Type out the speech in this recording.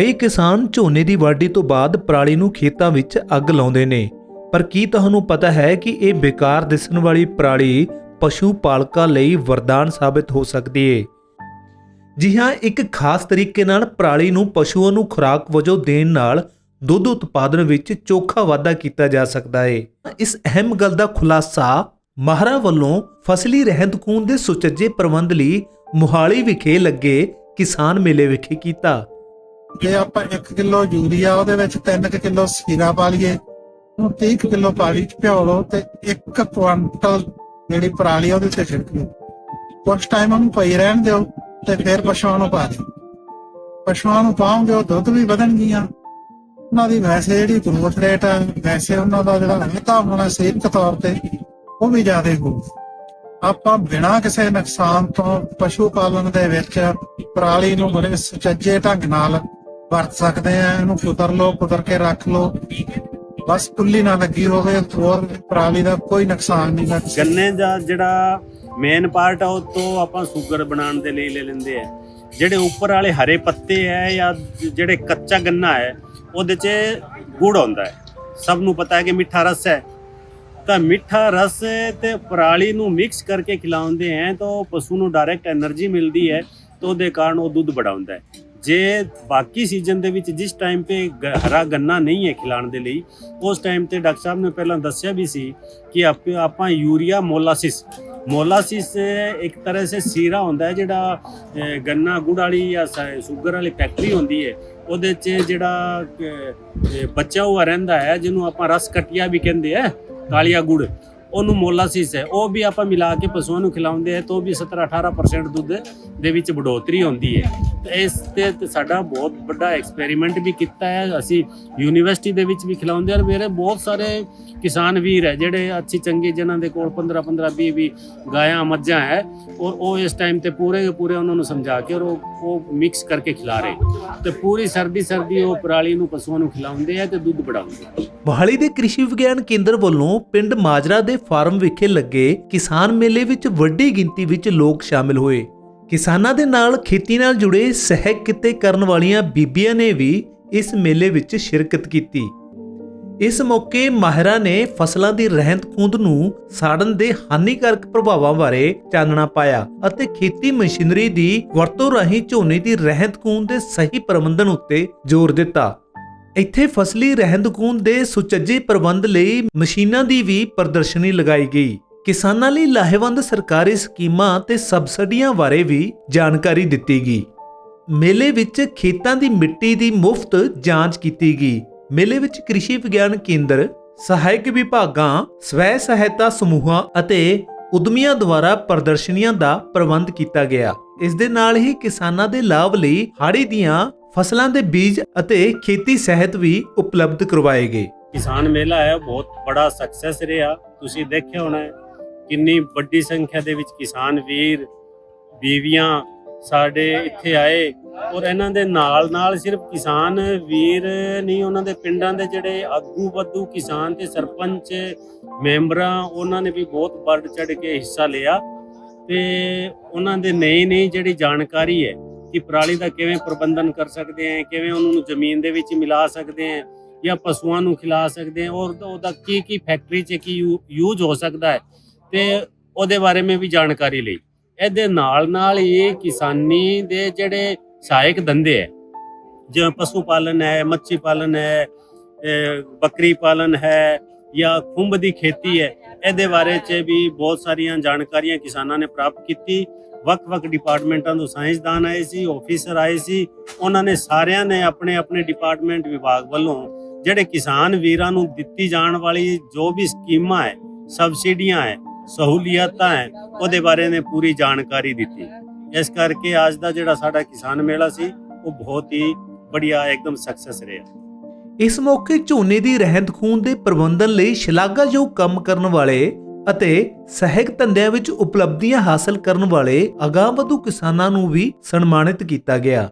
ਕਈ ਕਿਸਾਨ ਝੋਨੇ ਦੀ ਵਾਢੀ ਤੋਂ ਬਾਅਦ ਪਰਾਲੀ ਨੂੰ ਖੇਤਾਂ ਵਿੱਚ ਅੱਗ ਲਾਉਂਦੇ ਨੇ। ਪਰ ਕੀ ਤੁਹਾਨੂੰ ਪਤਾ ਹੈ ਕਿ ਇਹ ਬੇਕਾਰ ਦਿਸਣ ਵਾਲੀ ਪਰਾਲੀ ਪਸ਼ੂ ਪਾਲਕਾਂ ਲਈ ਵਰਦਾਨ ਸਾਬਿਤ ਹੋ ਸਕਦੀ ਹੈ ਜੀ ਹਾਂ, ਇੱਕ ਖਾਸ ਤਰੀਕੇ ਨਾਲ ਪਰਾਲੀ ਨੂੰ ਪਸ਼ੂਆਂ ਨੂੰ ਖੁਰਾਕ ਵਜੋਂ ਦੇਣ ਨਾਲ ਦੁੱਧ ਉਤਪਾਦਨ ਵਿੱਚ ਚੋਖਾ ਵਾਧਾ ਕੀਤਾ ਜਾ ਸਕਦਾ ਹੈ ਇਸ ਅਹਿਮ ਗੱਲ ਦਾ ਖੁਲਾਸਾ ਮਾਹਰਾ ਵੱਲੋਂ ਫਸਲੀ ਰਹਿੰਦ ਖੂਨ ਦੇ ਸੁਚੱਜੇ ਪ੍ਰਬੰਧ ਲਈ ਮੁਹਾਲੀ ਵਿਖੇ ਲੱਗੇ ਕਿਸਾਨ ਮੇਲੇ ਵਿਖੇ ਕੀਤਾ। ਜੇ ਆਪਾਂ 1 ਕਿਲੋ ਯੂਰੀਆ ਉਹਦੇ ਵਿੱਚ 3 ਕਿਲੋ ਸੀਰਾ ਪਾ ਲਈਏ ਉਹ 30 ਕਿਲੋ ਪਾਣੀ ਚ ਭਿਓ ਲਓ ਤੇ 1 ਕੁਆਂਟਲ ਜਿਹੜੀ ਪਰਾਲੀ ਉਹਦੇ ਤੇ ਛਿੜਕ ਲਓ ਕੁਝ ਟਾਈਮ ਉਹਨੂੰ ਪਈ ਰਹਿਣ ਦਿਓ ਤੇ ਫਿਰ ਪਸ਼ੂਆਂ ਨੂੰ ਪਾ ਦਿਓ। ਪਸ਼ੂਆਂ ਨੂੰ ਪਾਉਂਗੇ ਉਹ ਦੁੱਧ ਵੀ ਵਧਣਗੀਆਂ। ਉਹਨਾਂ ਦੀ ਵੈਸੇ ਜਿਹੜੀ ਗਰੋਥ ਰੇਟ ਹੈ ਵੈਸੇ ਉਹਨਾਂ ਦਾ ਜਿਹੜਾ ਵਾਧਾ ਹੋਣਾ ਸਰੀਰਕ ਤੌਰ ਤੇ, ਉਹ ਵੀ ਜ਼ਿਆਦਾ ਹੋ ਆਪਾਂ ਬਿਨਾਂ ਕਿਸੇ ਨੁਕਸਾਨ ਤੋਂ ਪਸ਼ੂ ਪਾਲਣ ਦੇ ਵਿੱਚ ਪਰਾਲੀ ਨੂੰ ਬੜੇ ਸੁਚੱਜੇ ਢੰਗ ਨਾਲ ਵਰਤ ਸਕਦੇ ਆ, ਇਹਨੂੰ ਕੁਤਰ ਲਓ, ਕੁਤਰ ਕੇ ਰੱਖ ਲਓ। ਬਸ ਕੁੱਲੀ ਨਾ ਲੱਗੀ ਹੋਵੇ, ਹੋਰ ਪਰਾਲੀ ਦਾ ਕੋਈ ਨੁਕਸਾਨ ਨਹੀਂ ਲੱਗ ਗੰਨੇ ਦਾ ਜਿਹੜਾ ਮੇਨ ਪਾਰਟ ਆ, ਉਹ ਤੋਂ ਆਪਾਂ ਸ਼ੂਗਰ ਬਣਾਉਣ ਦੇ ਲਈ ਲੈ ਲੈਂਦੇ ਆ। ਜਿਹੜੇ ਉੱਪਰ ਵਾਲੇ ਹਰੇ ਪੱਤੇ ਆ ਜਾਂ ਜਿਹੜੇ ਕੱਚਾ ਗੰਨਾ ਹੈ ਉਹਦੇ 'ਚ ਗੁੜ ਹੁੰਦਾ ਹੈ। ਸਭ ਨੂੰ ਪਤਾ ਹੈ ਕਿ ਮਿੱਠਾ ਰਸ ਹੈ। ਤਾਂ ਮਿੱਠਾ ਰਸ ਤੇ ਪਰਾਲੀ ਨੂੰ ਮਿਕਸ ਕਰਕੇ ਖਿਲਾਉਂਦੇ ਆ, ਤਾਂ ਪਸ਼ੂ ਨੂੰ ਡਾਇਰੈਕਟ એનર્ਜੀ ਮਿਲਦੀ ਹੈ, ਤਾਂ ਉਹਦੇ ਕਾਰਨ ਉਹ ਦੁੱਧ ਬੜਾਉਂਦਾ ਹੈ। ਜੇ ਬਾਕੀ ਸੀਜ਼ਨ ਦੇ ਵਿੱਚ ਜਿਸ ਟਾਈਮ ਤੇ ਗ- ਹਰਾ ਗੰਨਾ ਨਹੀਂ ਹੈ ਖਿਲਾਉਣ ਦੇ ਲਈ ਉਸ ਟਾਈਮ ਤੇ ਡਾਕਟਰ ਸਾਹਿਬ ਨੇ ਪਹਿਲਾਂ ਦੱਸਿਆ ਵੀ ਸੀ ਕਿ ਆਪਾਂ ਯੂਰੀਆ ਮੋਲਾਸਿਸ ਮੋਲਾਸਿਸ ਇੱਕ ਤਰ੍ਹਾਂ ਸੇ ਸੀਰਾ ਹੁੰਦਾ ਹੈ ਜਿਹੜਾ ਗੰਨਾ ਗੁੜ ਵਾਲੀ ਜਾਂ ਸ਼ੂਗਰ ਵਾਲੀ ਫੈਕਟਰੀ ਹੁੰਦੀ ਹੈ ਉਹਦੇ 'ਚ ਜਿਹੜਾ ਅਹ, ਅਹ, ਬਚਿਆ ਹੋਇਆ ਰਹਿੰਦਾ ਹੈ ਜਿਹਨੂੰ ਆਪਾਂ ਰਸ ਕਟਿਆ ਵੀ ਕਹਿੰਦੇ ਆ ਕਾਲੀਆ ਗੁੜ ਉਹਨੂੰ ਮੋਲਾਸਿਸ ਹੈ। ਉਹ ਵੀ ਆਪਾਂ ਮਿਲਾ ਕੇ ਪਸ਼ੂਆਂ ਨੂੰ ਖਿਲਾਉਂਦੇ ਆ, ਤਾਂ ਉਹ ਵੀ 17 18% ਦੁੱਧ ਦੇ ਵਿੱਚ ਬੜੋਤਰੀ ਹੁੰਦੀ ਹੈ। ਤੇ ਇਸ ਤੇ ਸਾਡਾ ਬਹੁਤ ਵੱਡਾ ਐਕਸਪੈਰੀਮੈਂਟ ਵੀ ਕੀਤਾ ਹੈ। ਅਸੀਂ ਯੂਨੀਵਰਸਿਟੀ ਦੇ ਵਿੱਚ ਵੀ ਖਿਲਾਉਂਦੇ ਆ ਮੇਰੇ ਬਹੁਤ ਸਾਰੇ ਕਿਸਾਨ ਵੀਰ ਹੈ, ਜਿਹੜੇ ਅੱਛੀ ਚੰਗੇ ਜਿਨ੍ਹਾਂ ਦੇ ਕੋਲ 15 15 20 20 ਗਾਇਆਂ, ਮੱਝਾਂ ਹੈ ਔਰ ਉਹ ਇਸ ਟਾਈਮ ਤੇ ਪੂਰੇ ਪੂਰੇ ਉਹਨਾਂ ਨੂੰ ਸਮਝਾ ਕੇ ਔਰ ਉਹ ਉਹ ਮਿਕਸ ਕਰਕੇ ਖਿਲਾ ਰਹੇ। ਤੇ ਪੂਰੀ ਸਰਦੀ ਸਰਦੀ ਉਹ ਪਰਾਲੀ ਨੂੰ ਪਸ਼ੂਆਂ ਨੂੰ ਖਿਲਾਉਂਦੇ ਆ ਤੇ ਦੁੱਧ ਵਧਾਉਂਦੇ ਮੋਹਾਲੀ ਦੇ ਕ੍ਰਿਸ਼ੀ ਵਿਗਿਆਨ ਕੇਂਦਰ ਵੱਲੋਂ ਪਿੰਡ ਮਾਜਰਾ ਦੇ ਫਾਰਮ ਵਿਖੇ ਲੱਗੇ ਕਿਸਾਨ ਮੇਲੇ ਵਿੱਚ ਵੱਡੀ ਗਿਣਤੀ ਵਿੱਚ ਲੋਕ ਸ਼ਾਮਿਲ ਹੋਏ। ਕਿਸਾਨਾਂ ਦੇ ਨਾਲ ਖੇਤੀ ਨਾਲ ਜੁੜੇ ਸਹਿਕ ਕਿੱਤੇ ਕਰਨ ਵਾਲੀਆਂ ਬੀਬੀਆਂ ਨੇ ਵੀ ਇਸ ਮੇਲੇ ਵਿੱਚ ਸ਼ਿਰਕਤ ਕੀਤੀ। ਇਸ ਮੌਕੇ ਮਾਹਿਰਾਂ ਨੇ ਫਸਲਾਂ ਦੀ ਰਹਿੰਦ ਖੂੰਦ ਨੂੰ ਸਾੜਨ ਦੇ ਹਾਨੀਕਾਰਕ ਪ੍ਰਭਾਵਾਂ ਬਾਰੇ ਚਾਨਣਾ ਪਾਇਆ ਅਤੇ ਖੇਤੀ ਮਸ਼ੀਨਰੀ ਦੀ ਵਰਤੋਂ ਰਾਹੀਂ ਝੋਨੇ ਦੀ ਰਹਿੰਦ ਖੂੰਦ ਦੇ ਸਹੀ ਪ੍ਰਬੰਧਨ ਉੱਤੇ ਜ਼ੋਰ ਦਿੱਤਾ। ਇੱਥੇ ਫਸਲੀ ਰਹਿੰਦ ਖੂੰਦ ਦੇ ਸੁਚੱਜੇ ਪ੍ਰਬੰਧ ਲਈ ਮਸ਼ੀਨਾਂ ਦੀ ਵੀ ਪ੍ਰਦਰਸ਼ਨੀ ਲਗਾਈ ਗਈ। ਕਿਸਾਨਾਂ ਲਈ ਲਾਹੇਵੰਦ ਸਰਕਾਰੀ ਸਕੀਮਾਂ ਤੇ ਸਬਸਿਡੀਆਂ ਬਾਰੇ ਵੀ ਜਾਣਕਾਰੀ ਦਿੱਤੀ ਗਈ। ਮੇਲੇ ਵਿੱਚ ਖੇਤਾਂ ਦੀ ਮਿੱਟੀ ਦੀ ਮੁਫਤ ਜਾਂਚ ਕੀਤੀ ਗਈ। ਮੇਲੇ ਵਿੱਚ ਕ੍ਰਿਸ਼ੀ ਵਿਗਿਆਨ ਕੇਂਦਰ, ਸਹਾਇਕ ਵਿਭਾਗਾਂ, ਸਵੈ ਸਹਾਇਤਾ ਸਮੂਹਾਂ ਅਤੇ ਉਦਮੀਆਂ ਦੁਆਰਾ ਪ੍ਰਦਰਸ਼ਨੀਆਂ ਦਾ ਪ੍ਰਬੰਧ ਕੀਤਾ ਗਿਆ। ਇਸ ਦੇ ਨਾਲ ਹੀ ਕਿਸਾਨਾਂ ਦੇ ਲਾਭ ਲਈ ਹਾੜੀ ਦੀਆਂ ਫਸਲਾਂ ਦੇ ਬੀਜ ਅਤੇ ਖੇਤੀ ਸਹਿਤ ਵੀ ਉਪਲਬਧ ਕਰਵਾਏ ਗਏ। ਕਿਸਾਨ ਮੇਲਾ ਹੈ, ਬਹੁਤ ਬੜਾ ਸਕਸੈਸ ਰਿਹਾ। ਤੁਸੀਂ ਦੇਖਿਆ ਹੋਣਾ ਹੈ ਕਿੰਨੀ ਵੱਡੀ ਸੰਖਿਆ ਦੇ ਵਿੱਚ ਕਿਸਾਨ ਵੀਰ, ਬੀਵੀਆਂ ਸਾਡੇ ਇੱਥੇ ਆਏ। ਔਰ ਇਹਨਾਂ ਦੇ ਨਾਲ ਨਾਲ ਸਿਰਫ ਕਿਸਾਨ ਵੀਰ ਨਹੀਂ, ਉਹਨਾਂ ਦੇ ਪਿੰਡਾਂ ਦੇ ਜਿਹੜੇ ਆਗੂ ਵੱਧੂ ਕਿਸਾਨ ਤੇ ਸਰਪੰਚ ਮੈਂਬਰਾਂ, ਉਹਨਾਂ ਨੇ ਵੀ ਬਹੁਤ ਵੱਧ ਚੜ ਕੇ ਹਿੱਸਾ ਲਿਆ। ਤੇ ਉਹਨਾਂ ਦੇ ਨਈ ਨਈ ਜਿਹੜੀ ਜਾਣਕਾਰੀ ਹੈ ਕਿ ਪਰਾਲੀ ਦਾ ਕਿਵੇਂ ਪ੍ਰਬੰਧਨ ਕਰ ਸਕਦੇ ਆ ਕਿਵੇਂ ਉਹਨਾਂ ਨੂੰ ਜ਼ਮੀਨ ਦੇ ਵਿੱਚ ਮਿਲਾ ਸਕਦੇ ਆ ਜਾਂ ਪਸ਼ੂਆਂ ਨੂੰ ਖਿਲਾ ਸਕਦੇ ਆ ਔਰ ਉਹਦਾ ਕੀ ਕੀ ਫੈਕਟਰੀ 'ਚ ਕੀ ਯੂਜ਼ ਹੋ ਸਕਦਾ ਹੈ ਤੇ ਉਹਦੇ ਬਾਰੇ ਮੈਂ ਵੀ ਜਾਣਕਾਰੀ ਲਈ। ਇਹਦੇ ਨਾਲ ਨਾਲ ਇਹ ਕਿਸਾਨੀ ਦੇ ਜਿਹੜੇ ਸਹਾਇਕ ਧੰਦੇ ਹੈ ਜਿਵੇਂ ਪਸ਼ੂ ਪਾਲਨ ਹੈ, ਮੱਛੀ ਪਾਲਨ ਹੈ ਬੱਕਰੀ ਪਾਲਨ ਹੈ ਜਾਂ ਖੁੰਭ ਦੀ ਖੇਤੀ ਹੈ, ਇਹਦੇ ਬਾਰੇ 'ਚ ਵੀ ਬਹੁਤ ਸਾਰੀਆਂ ਜਾਣਕਾਰੀਆਂ ਕਿਸਾਨਾਂ ਨੇ ਪ੍ਰਾਪਤ ਕੀਤੀ। ਵੱਖ-ਵੱਖ ਡਿਪਾਰਟਮੈਂਟਾਂ ਤੋਂ ਸਾਇੰਸਦਾਨ ਆਏ ਸੀ, ਆਫੀਸਰ ਆਏ ਸੀ, ਉਹਨਾਂ ਨੇ ਸਾਰਿਆਂ ਨੇ ਆਪਣੇ ਆਪਣੇ ਡਿਪਾਰਟਮੈਂਟ ਵਿਭਾਗ ਵੱਲੋਂ ਜਿਹੜੇ ਕਿਸਾਨ ਵੀਰਾਂ ਨੂੰ ਦਿੱਤੀ ਜਾਣ ਵਾਲੀ ਜੋ ਵੀ ਸਕੀਮਾਂ ਹੈ ਸਬਸਿਡੀਆਂ ਹੈ ਸਹੂਲੀਅਤਾਂ ਹੈ ਉਹਦੇ ਬਾਰੇ ਨੇ ਪੂਰੀ ਜਾਣਕਾਰੀ ਦਿੱਤੀ। ਇਸ ਕਰਕੇ ਅੱਜ ਦਾ ਜਿਹੜਾ ਸਾਡਾ ਕਿਸਾਨ ਮੇਲਾ ਸੀ, ਉਹ ਬਹੁਤ ਹੀ ਬੜੀਆ ਇੱਕਦਮ ਸਕਸੈਸ ਰਿਹਾ। ਇਸ ਮੌਕੇ ਝੋਨੇ ਦੀ ਰਹਿੰਦ ਖੂੰਦ ਦੇ ਪ੍ਰਬੰਧਨ ਲਈ ਸ਼ਲਾਘਾਯੋਗ ਕੰਮ ਕਰਨ ਵਾਲੇ ਅਤੇ ਸਹਿਕ ਧੰਦਿਆਂ ਵਿੱਚ ਉਪਲਬਧੀਆਂ ਹਾਸਲ ਕਰਨ ਵਾਲੇ ਅਗਾਂਹਵਧੂ ਕਿਸਾਨਾਂ ਨੂੰ ਵੀ ਸਨਮਾਨਿਤ ਕੀਤਾ ਗਿਆ।